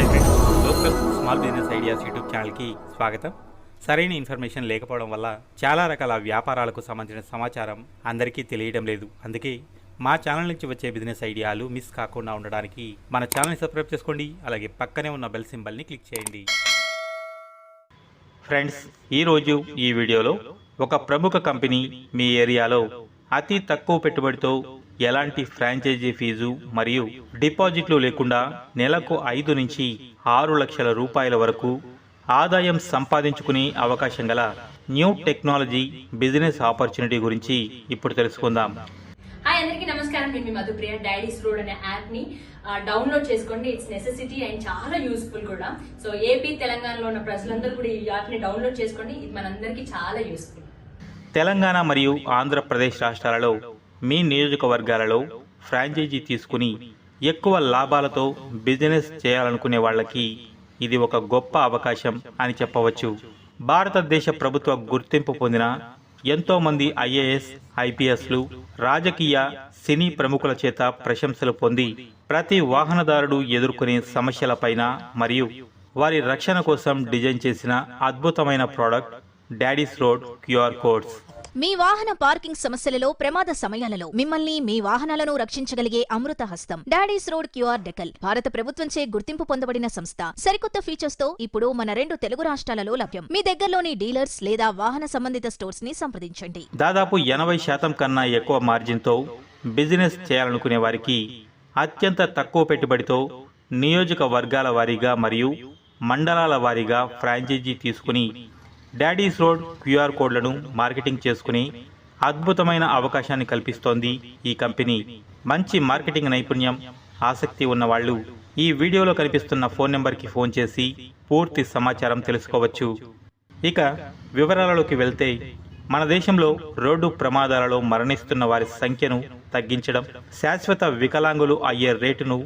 Hi friends. Local small business ideas YouTube ఛానల్కి స్వాగతం. సరైన ఇన్ఫర్మేషన్ లేకపోవడం వల్ల చాలా రకాల వ్యాపారాలకు సంబంధించిన సమాచారం అందరికీ తెలియడం లేదు. అందుకే మా ఛానల్ నుంచి వచ్చే బిజినెస్ ఐడియాలు మిస్ కాకుండా ఉండడానికి మన ఛానల్ని సబ్స్క్రైబ్ చేసుకోండి. అలాగే పక్కనే ఉన్న బెల్ సింబల్ని క్లిక్ చేయండి. ఫ్రెండ్స్ ఈరోజు ఈ వీడియోలో ఒక ప్రముఖ కంపెనీ మీ ఏరియాలో అతి తక్కువ పెట్టుబడితో ఎలాంటి ఫ్రాంచైజీ ఫీజు మరియు డిపాజిట్లు లేకుండా నెలకు ఐదు నుంచి ఆరు లక్షల రూపాయల వరకు ఆదాయం సంపాదించుకునే అవకాశం గల న్యూ టెక్నాలజీ బిజినెస్ ఆపర్చునిటీ గురించి ఇప్పుడు తెలుసుకుందాం. హాయ్ అందరికీ నమస్కారం. నేను మీ మధుప్రియ. డాడీస్ రోడ్ అనే యాప్ని డౌన్లోడ్ చేసుకోండి. ఇట్స్ నెసెసిటీ అండ్ చాలా యూస్ఫుల్ కూడా. సో ఏపీ తెలంగాణలో ఉన్న ప్రజలందరూ కూడా ఈ యాప్ని డౌన్లోడ్ చేసుకోండి. ఇది మనందరికీ చాలా యూస్ఫుల్ తెలంగాణ మరియు ఆంధ్రప్రదేశ్ రాష్ట్రాలలో మీ నియోజకవర్గాలలో ఫ్రాంచైజీ తీసుకుని ఎక్కువ లాభాలతో బిజినెస్ చేయాలనుకునే వాళ్ళకి ఇది ఒక గొప్ప అవకాశం అని చెప్పవచ్చు. భారతదేశ ప్రభుత్వ గుర్తింపు పొందిన ఎంతోమంది ఐఏఎస్ ఐపీఎస్లు రాజకీయ సినీ ప్రముఖుల చేత ప్రశంసలు పొంది ప్రతి వాహనదారుడు ఎదుర్కొనే సమస్యలపైన మరియు వారి రక్షణ కోసం డిజైన్ చేసిన అద్భుతమైన product Daddy's Road QR codes. మీ వాహన పార్కింగ్ సమస్యలలో ప్రమాద సమయాలలో మిమ్మల్ని మీ వాహనాలను రక్షించగలిగే అమృత హస్తం. Daddy's Road QR decal. భారత ప్రభుత్వంచే గుర్తింపు పొందబడిన సంస్థ. సరికొత్త ఫీచర్స్తో ఇప్పుడు మన రెండు తెలుగు రాష్ట్రాలలో లభ్యం. మీ దగ్గరలోని డీలర్స్ లేదా వాహన సంబంధిత స్టోర్స్ని సంప్రదించండి. దాదాపు ఎనభై శాతం కన్నా ఎక్కువ మార్జిన్తో బిజినెస్ చేయాలనుకునే వారికి అత్యంత తక్కువ పెట్టుబడితో నియోజకవర్గాల వారీగా మరియు మండలాల వారీగా ఫ్రాంచైజీ తీసుకుని డాడీస్ రోడ్ క్యూఆర్ కోడ్లను మార్కెటింగ్ చేసుకుని అద్భుతమైన అవకాశాన్ని కల్పిస్తోంది ఈ కంపెనీ. మంచి మార్కెటింగ్ నైపుణ్యం ఆసక్తి ఉన్న వాళ్ళు ఈ వీడియోలో కనిపిస్తున్న ఫోన్ నెంబర్కి ఫోన్ చేసి పూర్తి సమాచారం తెలుసుకోవచ్చు. ఇక వివరాలలోకి వెళ్తే మన దేశంలో రోడ్డు ప్రమాదాలలో మరణిస్తున్న వారి సంఖ్యను తగ్గించడం శాశ్వత వికలాంగులు అయ్యే రేటును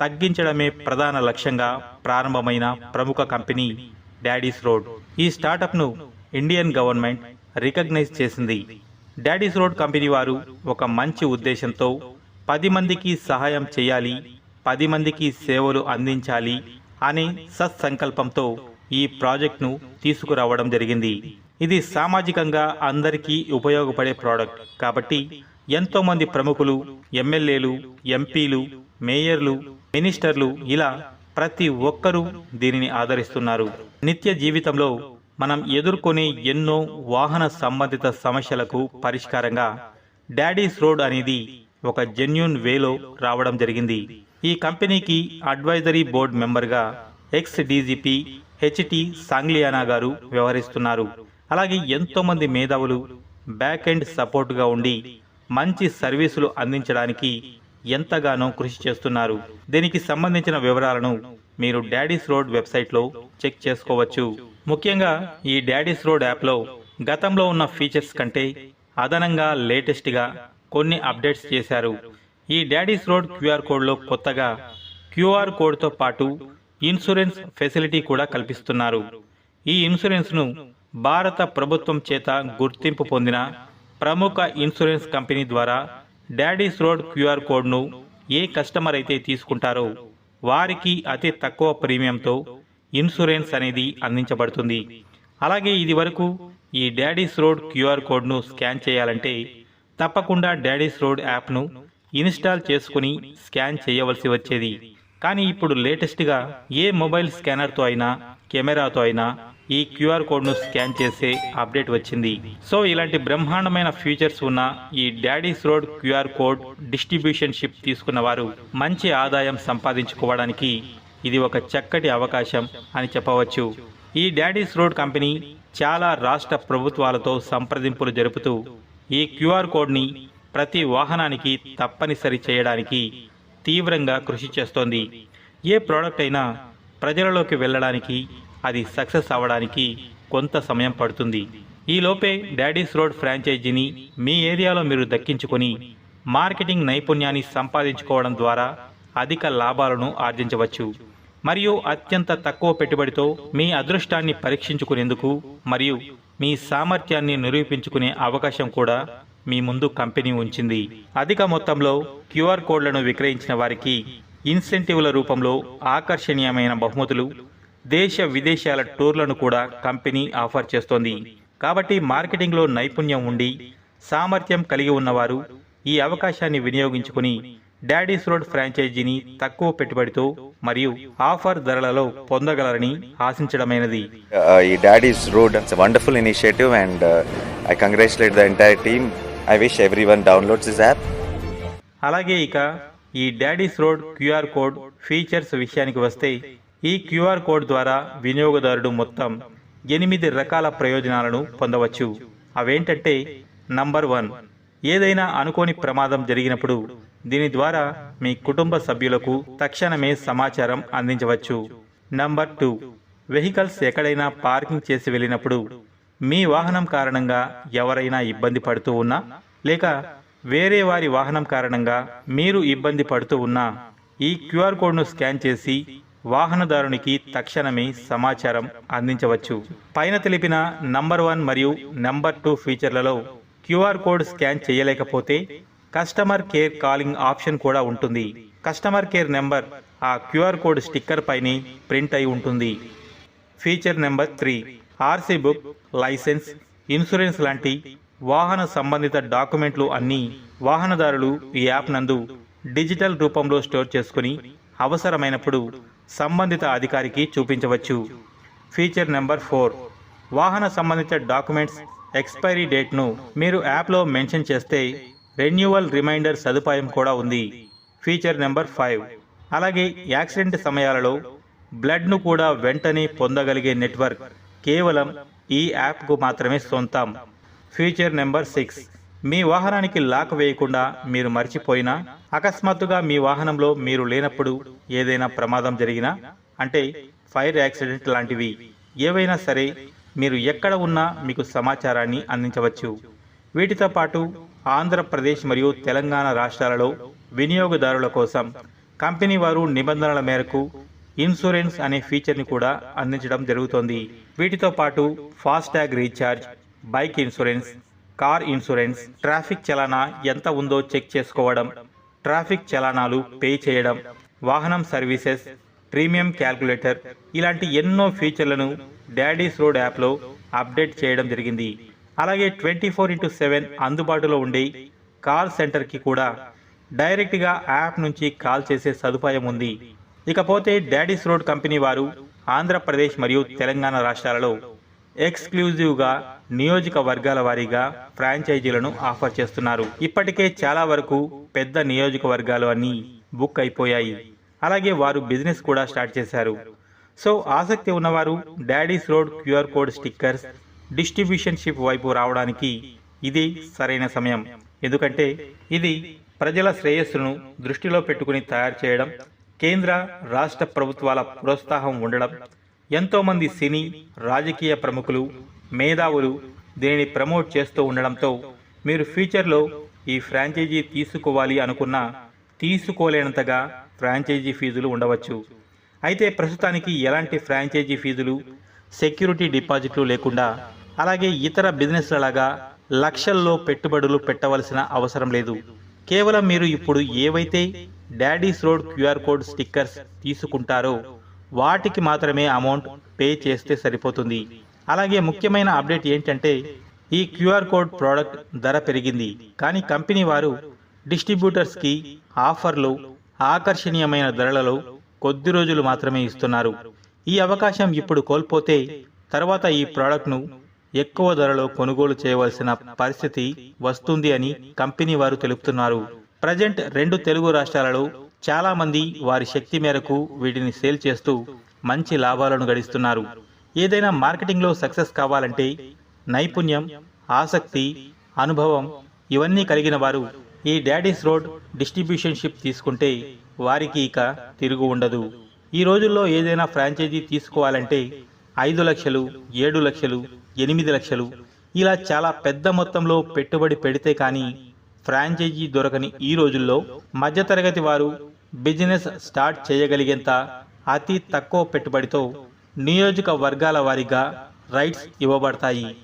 తగ్గించడమే ప్రధాన లక్ష్యంగా ప్రారంభమైన ప్రముఖ కంపెనీ. Daddy's Road. ఈ స్టార్టప్ను ఇండియన్ గవర్నమెంట్ రికగ్నైజ్ చేసింది. డాడీస్ రోడ్ కంపెనీ వారు ఒక మంచి ఉద్దేశంతో పది మందికి సహాయం చేయాలి పది మందికి సేవలు అందించాలి అనే సత్సంకల్పంతో ఈ ప్రాజెక్ట్ను తీసుకురావడం జరిగింది. ఇది సామాజికంగా అందరికీ ఉపయోగపడే ప్రోడక్ట్ కాబట్టి ఎంతోమంది ప్రముఖులు ఎమ్మెల్యేలు ఎంపీలు మేయర్లు మినిస్టర్లు ఇలా ప్రతి ఒక్కరూ దీనిని ఆదరిస్తున్నారు. నిత్య జీవితంలో మనం ఎదుర్కొనే ఎన్నో వాహన సంబంధిత సమస్యలకు పరిష్కారంగా డాడీస్ రోడ్ అనేది ఒక జెన్యున్ వేలో రావడం జరిగింది. ఈ కంపెనీకి అడ్వైజరీ బోర్డ్ మెంబర్గా ఎక్స్ డీజీపీ హెచ్టి సాంగ్లియానా గారు వ్యవహరిస్తున్నారు. అలాగే ఎంతోమంది మేధావులు బ్యాక్ ఎండ్ సపోర్ట్గా ఉండి మంచి సర్వీసులు అందించడానికి ఎంతగానో కృషి చేస్తున్నారు. దీనికి సంబంధించిన వివరాలను మీరు డాడీస్ రోడ్ వెబ్సైట్లో చెక్ చేసుకోవచ్చు. ముఖ్యంగా ఈ డాడీస్ రోడ్ యాప్లో గతంలో ఉన్న ఫీచర్స్ కంటే అదనంగా లేటెస్ట్గా కొన్ని అప్డేట్స్ చేశారు. ఈ డాడీస్ రోడ్ క్యూఆర్ కోడ్లో కొత్తగా క్యూఆర్ కోడ్తో పాటు ఇన్సూరెన్స్ ఫెసిలిటీ కూడా కల్పిస్తున్నారు. ఈ ఇన్సూరెన్స్ను భారత ప్రభుత్వం చేత గుర్తింపు పొందిన ప్రముఖ ఇన్సూరెన్స్ కంపెనీ ద్వారా డాడీస్ రోడ్ క్యూఆర్ కోడ్ను ఏ కస్టమర్ అయితే తీసుకుంటారో వారికి అతి తక్కువ ప్రీమియంతో ఇన్సూరెన్స్ అనేది అందించబడుతుంది. అలాగే ఇది వరకు ఈ డాడీస్ రోడ్ క్యూఆర్ కోడ్ను స్కాన్ చేయాలంటే తప్పకుండా డాడీస్ రోడ్ యాప్ను ఇన్స్టాల్ చేసుకుని స్కాన్ చేయవలసి వచ్చేది. కానీ ఇప్పుడు లేటెస్ట్గా ఏ మొబైల్ స్కానర్తో అయినా కెమెరాతో అయినా ఈ క్యూఆర్ కోడ్ను స్కాన్ చేసే అప్డేట్ వచ్చింది. సో ఇలాంటి బ్రహ్మాండమైన ఫీచర్స్ ఉన్న ఈ Daddy's Road QR code distributionship తీసుకున్న వారు మంచి ఆదాయం సంపాదించుకోవడానికి ఇది ఒక చక్కటి అవకాశం అని చెప్పవచ్చు. ఈ డాడీస్ రోడ్ కంపెనీ చాలా రాష్ట్ర ప్రభుత్వాలతో సంప్రదింపులు జరుపుతూ ఈ క్యూఆర్ కోడ్ని ప్రతి వాహనానికి తప్పనిసరి చేయడానికి తీవ్రంగా కృషి చేస్తోంది. ఏ ప్రోడక్ట్ అయినా ప్రజలలోకి వెళ్ళడానికి అది సక్సెస్ అవ్వడానికి కొంత సమయం పడుతుంది. ఈలోపే డాడీస్ రోడ్ ఫ్రాంచైజీని మీ ఏరియాలో మీరు దక్కించుకొని మార్కెటింగ్ నైపుణ్యాన్ని సంపాదించుకోవడం ద్వారా అధిక లాభాలను ఆర్జించవచ్చు. మరియు అత్యంత తక్కువ పెట్టుబడితో మీ అదృష్టాన్ని పరీక్షించుకునేందుకు మరియు మీ సామర్థ్యాన్ని నిరూపించుకునే అవకాశం కూడా మీ ముందు కంపెనీ ఉంచింది. అధిక మొత్తంలో క్యూఆర్ కోడ్లను విక్రయించిన వారికి ఇన్సెంటివ్ల రూపంలో ఆకర్షణీయమైన బహుమతులు దేశ విదేశాల టూర్లను కూడా కంపెనీ ఆఫర్ చేస్తోంది. కాబట్టి మార్కెటింగ్లో నైపుణ్యం ఉండి సామర్థ్యం కలిగి ఉన్నవారు ఈ అవకాశాన్ని వినియోగించుకుని డాడీస్ రోడ్ ఫ్రాంచైజీని తక్కువ పెట్టుబడితో మరియు ఆఫర్ ధరలలో పొందగలరని ఆశించడమైనది. Uh, ఈ Daddy's Road wonderful initiative and I congratulate the entire team I wish everyone downloads this app అలాగే ఇక ఈ Daddy's Road QR code features విషయానికి వస్తే ఈ క్యూఆర్ కోడ్ ద్వారా వినియోగదారుడు మొత్తం ఎనిమిది రకాల ప్రయోజనాలను పొందవచ్చు. అవేంటంటే నంబర్ వన్ ఏదైనా అనుకోని ప్రమాదం జరిగినప్పుడు దీని ద్వారా మీ కుటుంబ సభ్యులకు తక్షణమే సమాచారం అందించవచ్చు. నంబర్ టూ వెహికల్స్ ఎక్కడైనా పార్కింగ్ చేసి వెళ్ళినప్పుడు మీ వాహనం కారణంగా ఎవరైనా ఇబ్బంది పడుతూ ఉన్నా లేక వేరే వారి వాహనం కారణంగా మీరు ఇబ్బంది పడుతూ ఉన్నా ఈ క్యూఆర్ కోడ్ను స్కాన్ చేసి వాహనదారునికి తక్షణమే సమాచారం అందించవచ్చు. పైన తెలిపిన నంబర్ వన్ మరియు నంబర్ టూ ఫీచర్లలో క్యూఆర్ కోడ్ స్కాన్ చేయలేకపోతే కస్టమర్ కేర్ కాలింగ్ ఆప్షన్ కూడా ఉంటుంది. కస్టమర్ కేర్ నెంబర్ ఆ క్యూఆర్ కోడ్ స్టిక్కర్ పైనే ప్రింట్ అయి ఉంటుంది. Feature number three RC book licence insurance లాంటి వాహన సంబంధిత డాక్యుమెంట్లు అన్నీ వాహనదారులు ఈ యాప్ నందు డిజిటల్ రూపంలో స్టోర్ చేసుకుని అవసరమైనప్పుడు సంబంధిత అధికారికి చూపించవచ్చు. Feature number four. వాహన సంబంధిత డాక్యుమెంట్స్ ఎక్స్పైరీ డేట్ను మీరు యాప్లో మెన్షన్ చేస్తే రెన్యువల్ రిమైండర్ సదుపాయం కూడా ఉంది. Feature number five. అలాగే యాక్సిడెంట్ సమయాలలో బ్లడ్ను కూడా వెంటనే పొందగలిగే నెట్వర్క్ కేవలం ఈ యాప్కు మాత్రమే సొంతం. Feature number six. మీ వాహనానికి లాక్ వేయకుండా మీరు మర్చిపోయినా అకస్మాత్తుగా మీ వాహనంలో మీరు లేనప్పుడు ఏదైనా ప్రమాదం జరిగినా అంటే ఫైర్ యాక్సిడెంట్ లాంటివి ఏవైనా సరే మీరు ఎక్కడ ఉన్నా మీకు సమాచారాన్ని అందించవచ్చు. వీటితో పాటు ఆంధ్రప్రదేశ్ మరియు తెలంగాణ రాష్ట్రాలలో వినియోగదారుల కోసం కంపెనీ వారు నిబంధనల మేరకు ఇన్సూరెన్స్ అనే ఫీచర్ని కూడా అందించడం జరుగుతోంది. వీటితో పాటు FASTag recharge bike insurance car insurance traffic చలానా ఎంత ఉందో చెక్ చేసుకోవడం ట్రాఫిక్ చలానాలు పే చేయడం వాహనం సర్వీసెస్ ప్రీమియం క్యాల్కులేటర్ ఇలాంటి ఎన్నో ఫీచర్లను డాడీస్ రోడ్ యాప్లో అప్డేట్ చేయడం జరిగింది. అలాగే ట్వంటీ ఫోర్ ఇంటూ సెవెన్ అందుబాటులో ఉండే కాల్ సెంటర్కి కూడా డైరెక్ట్గా యాప్ నుంచి కాల్ చేసే సదుపాయం ఉంది. ఇకపోతే డాడీస్ రోడ్ కంపెనీ వారు ఆంధ్రప్రదేశ్ మరియు తెలంగాణ రాష్ట్రాలలో ఎక్స్క్లూజివ్గా నియోజకవర్గాల వారీగా ఫ్రాంచైజీలను ఆఫర్ చేస్తున్నారు. ఇప్పటికే చాలా వరకు పెద్ద నియోజకవర్గాలు అన్నీ బుక్ అయిపోయాయి. అలాగే వారు బిజినెస్ కూడా స్టార్ట్ చేశారు. సో ఆసక్తి ఉన్నవారు Daddy's Road QR code stickers distributionship వైపు రావడానికి ఇది సరైన సమయం. ఎందుకంటే ఇది ప్రజల శ్రేయస్సును దృష్టిలో పెట్టుకుని తయారు చేయడం కేంద్ర రాష్ట్ర ప్రభుత్వాల ప్రోత్సాహం ఉండడం ఎంతోమంది సినీ రాజకీయ ప్రముఖులు మేధావులు దీనిని ప్రమోట్ చేస్తూ ఉండడంతో మీరు ఫ్యూచర్లో ఈ ఫ్రాంచైజీ తీసుకోవాలి అనుకున్నా తీసుకోలేనంతగా ఫ్రాంచైజీ ఫీజులు ఉండవచ్చు. అయితే ప్రస్తుతానికి ఎలాంటి ఫ్రాంచైజీ ఫీజులు సెక్యూరిటీ డిపాజిట్లు లేకుండా అలాగే ఇతర బిజినెస్లలాగా లక్షల్లో పెట్టుబడులు పెట్టవలసిన అవసరం లేదు. కేవలం మీరు ఇప్పుడు ఏవైతే Daddy's Road QR code stickers తీసుకుంటారో వాటికి మాత్రమే అమౌంట్ పే చేస్తే సరిపోతుంది. అలాగే ముఖ్యమైన అప్డేట్ ఏంటంటే ఈ క్యూఆర్ కోడ్ ప్రోడక్ట్ ధర పెరిగింది. కానీ కంపెనీ వారు డిస్ట్రిబ్యూటర్స్కి ఆఫర్లు ఆకర్షణీయమైన ధరలలో కొద్ది రోజులు మాత్రమే ఇస్తున్నారు. ఈ అవకాశం ఇప్పుడు కోల్పోతే తర్వాత ఈ ప్రోడక్ట్ను ఎక్కువ ధరలో కొనుగోలు చేయవలసిన పరిస్థితి వస్తుంది అని కంపెనీ వారు తెలుపుతున్నారు. ప్రజెంట్ రెండు తెలుగు రాష్ట్రాలలో చాలామంది వారి శక్తి మేరకు వీటిని సేల్ చేస్తూ మంచి లాభాలను గడిస్తున్నారు. ఏదైనా మార్కెటింగ్లో సక్సెస్ కావాలంటే నైపుణ్యం ఆసక్తి అనుభవం ఇవన్నీ కలిగిన వారు ఈ డాడీస్ రోడ్ డిస్ట్రిబ్యూషన్షిప్ తీసుకుంటే వారికి ఇక తిరుగు ఉండదు. ఈ రోజుల్లో ఏదైనా ఫ్రాంచైజీ తీసుకోవాలంటే ఐదు లక్షలు ఏడు లక్షలు ఎనిమిది లక్షలు ఇలా చాలా పెద్ద మొత్తంలో పెట్టుబడి పెడితే కానీ ఫ్రాంచైజీ దొరకని ఈ రోజుల్లో మధ్యతరగతి వారు బిజినెస్ స్టార్ట్ చేయగలిగేంత అతి తక్కువ పెట్టుబడితో నియోజకవర్గాల వారీగా రైట్స్ ఇవ్వబడతాయి.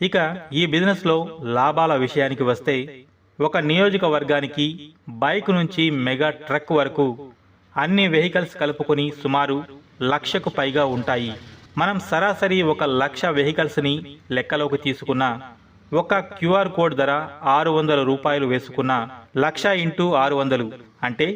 ఇక ఈ బిజినెస్లో లాభాల విషయానికి వస్తే ఒక నియోజకవర్గానికి బైక్ నుంచి మెగా ట్రక్ వరకు అన్ని వెహికల్స్ కలుపుకొని సుమారు లక్షకు పైగా ఉంటాయి. మనం సరాసరి ఒక లక్ష వెహికల్స్ని లెక్కలోకి తీసుకున్న ఒక క్యూఆర్ కోడ్ ధర ఆరు వందల రూపాయలు వేసుకున్న లక్ష ఇంటూ ఆరు వందలు అంటే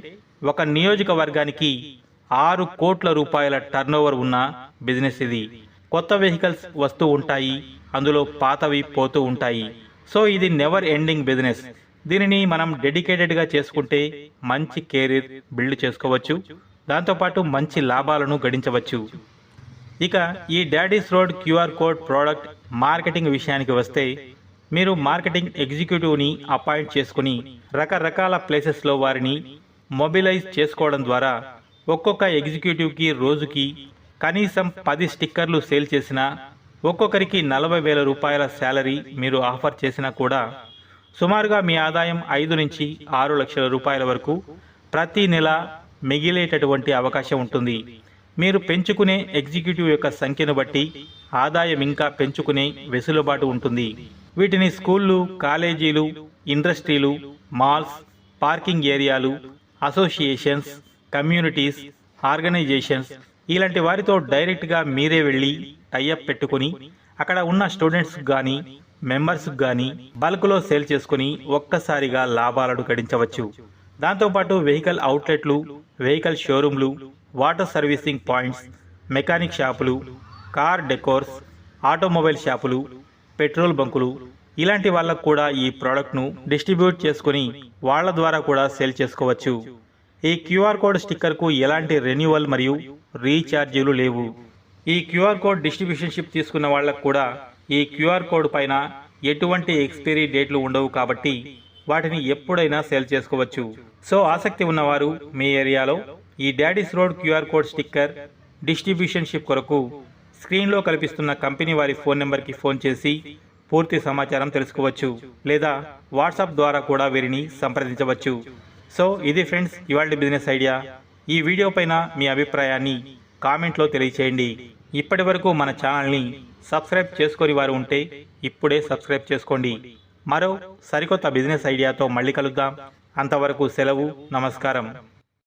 ఒక నియోజకవర్గానికి ఆరు కోట్ల రూపాయల టర్నోవర్ ఉన్న బిజినెస్ ఇది. కొత్త వెహికల్స్ వస్తూ ఉంటాయి అందులో పాతవి పోతూ ఉంటాయి. సో ఇది నెవర్ ఎండింగ్ బిజినెస్ దీనిని మనం డెడికేటెడ్గా చేసుకుంటే మంచి కెరీర్ బిల్డ్ చేసుకోవచ్చు. దాంతోపాటు మంచి లాభాలను గడించవచ్చు. ఇక ఈ Daddy's Road QR code product marketing విషయానికి వస్తే మీరు మార్కెటింగ్ ఎగ్జిక్యూటివ్ని అపాయింట్ చేసుకుని రకరకాల ప్లేసెస్లో వారిని మొబిలైజ్ చేసుకోవడం ద్వారా ఒక్కొక్క ఎగ్జిక్యూటివ్కి రోజుకి కనీసం పది స్టిక్కర్లు సేల్ చేసినా ఒక్కొక్కరికి నలభై వేల రూపాయల శాలరీ మీరు ఆఫర్ చేసినా కూడా సుమారుగా మీ ఆదాయం ఐదు నుంచి ఆరు లక్షల రూపాయల వరకు ప్రతి నెల మిగిలేటటువంటి అవకాశం ఉంటుంది. మీరు పెంచుకునే ఎగ్జిక్యూటివ్ యొక్క సంఖ్యను బట్టి ఆదాయం ఇంకా పెంచుకునే వెసులుబాటు ఉంటుంది. వీటిని స్కూళ్ళు కాలేజీలు ఇండస్ట్రీలు మాల్స్ పార్కింగ్ ఏరియాలు అసోసియేషన్స్ కమ్యూనిటీస్ ఆర్గనైజేషన్స్ ఇలాంటి వారితో డైరెక్ట్గా మీరే వెళ్ళి టైఅప్ పెట్టుకుని అక్కడ ఉన్న స్టూడెంట్స్ కానీ మెంబర్స్ కానీ బల్క్లో సేల్ చేసుకుని ఒక్కసారిగా లాభాలను గడించవచ్చు. దాంతోపాటు వెహికల్ అవుట్లెట్లు వెహికల్ షోరూంలు వాటర్ సర్వీసింగ్ పాయింట్స్ మెకానిక్ షాపులు కార్ డెకోర్స్ ఆటోమొబైల్ షాపులు పెట్రోల్ బంకులు ఇలాంటి వాళ్ళకు కూడా ఈ ప్రోడక్ట్ను డిస్ట్రిబ్యూట్ చేసుకుని వాళ్ళ ద్వారా కూడా సేల్ చేసుకోవచ్చు. ఈ క్యూఆర్ కోడ్ స్టిక్కర్కు ఎలాంటి రెన్యువల్ మరియు రీఛార్జీలు లేవు. ఈ క్యూఆర్ కోడ్ డిస్ట్రిబ్యూషన్షిప్ తీసుకున్న వాళ్ళకు కూడా ఈ క్యూఆర్ కోడ్ పైన ఎటువంటి ఎక్స్పైరీ డేట్లు ఉండవు కాబట్టి వాటిని ఎప్పుడైనా సేల్ చేసుకోవచ్చు. సో ఆసక్తి ఉన్నవారు మీ ఏరియాలో ఈ Daddy's Road QR code sticker distributionship కొరకు స్క్రీన్లో కల్పిస్తున్న కంపెనీ వారి ఫోన్ నెంబర్కి ఫోన్ చేసి పూర్తి సమాచారం తెలుసుకోవచ్చు లేదా వాట్సాప్ ద్వారా కూడా వీరిని సంప్రదించవచ్చు. సో ఇది ఫ్రెండ్స్ ఇవాళ బిజినెస్ ఐడియా. ఈ వీడియో పైన మీ అభిప్రాయాన్ని కామెంట్లో తెలియచేయండి. ఇప్పటి వరకు మన ఛానల్ని సబ్స్క్రైబ్ చేసుకొని వారు ఉంటే ఇప్పుడే సబ్స్క్రైబ్ చేసుకోండి. మరో సరికొత్త బిజినెస్ ఐడియాతో మళ్ళీ కలుద్దాం. అంతవరకు సెలవు నమస్కారం.